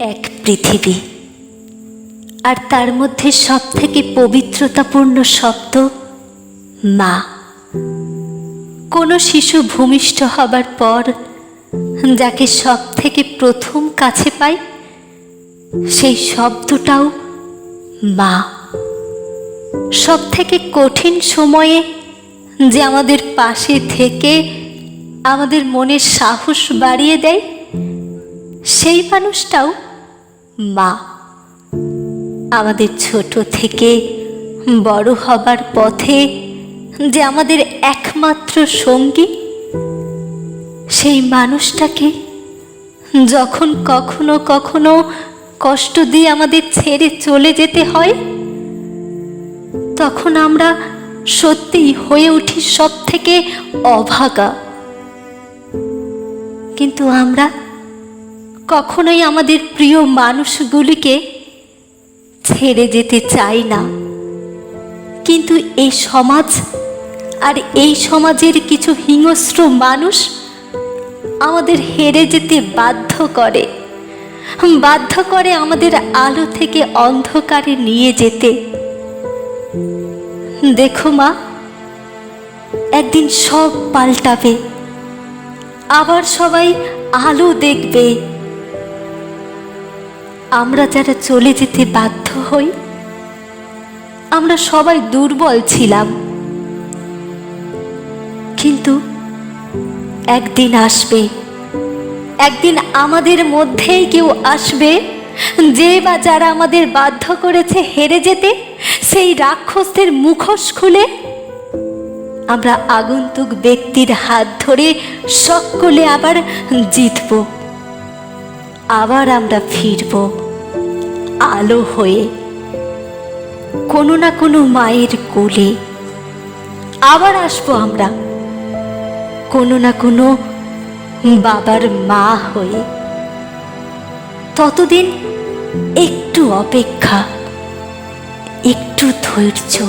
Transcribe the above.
এক পৃথিবী। আর তার মধ্যে সব থেকে পবিত্রতাপূর্ণ শব্দ মা। কোনো শিশু ভূমিষ্ঠ হবার পর যাকে সব থেকে প্রথম কাছে পাই, সেই শব্দটাও মা। সব থেকে কঠিন সময়ে যে আমাদের পাশে থেকে আমাদের মনের সাহস বাড়িয়ে দেয় সেই মানুষটাও মা। আমাদের ছোট থেকে বড় হবার পথে যে আমাদের একমাত্র সঙ্গী, সেই মানুষটাকে যখন কখনো কখনো কষ্ট দিয়ে আমাদের ছেড়ে চলে যেতে হয়, তখন আমরা সত্যিই হয়ে উঠি সব থেকে অভাগা। কিন্তু আমরা কখনোই আমাদের প্রিয় মানুষগুলিকে ছেড়ে যেতে চাই না। কিন্তু এই সমাজ আর এই সমাজের কিছু হিংস্র মানুষ আমাদের হেরে যেতে বাধ্য করে। বাধ্য করে আমাদের আলো থেকে অন্ধকারে নিয়ে যেতে। দেখো মা, একদিন সব পাল্টাবে। আবার সবাই আলো দেখবে। আমরা যারা চলে যেতে বাধ্য হই, আমরা সবাই দুর্বল ছিলাম। কিন্তু একদিন আসবে, একদিন আমাদের মধ্যেই কেউ আসবে, যে বা যারা আমাদের বাধ্য করেছে হেরে যেতে, সেই রাক্ষসদের মুখোশ খুলে আমরা আগন্তুক ব্যক্তির হাত ধরে সকলে আবার জিতব। আবার আমরা ফিরব আলো হয়ে। কোনো না কোনো মায়ের কোলে আবার আসব আমরা। কোনো না কোনো বাবার মা হয়ে। ততদিন একটু অপেক্ষা, একটু ধৈর্য।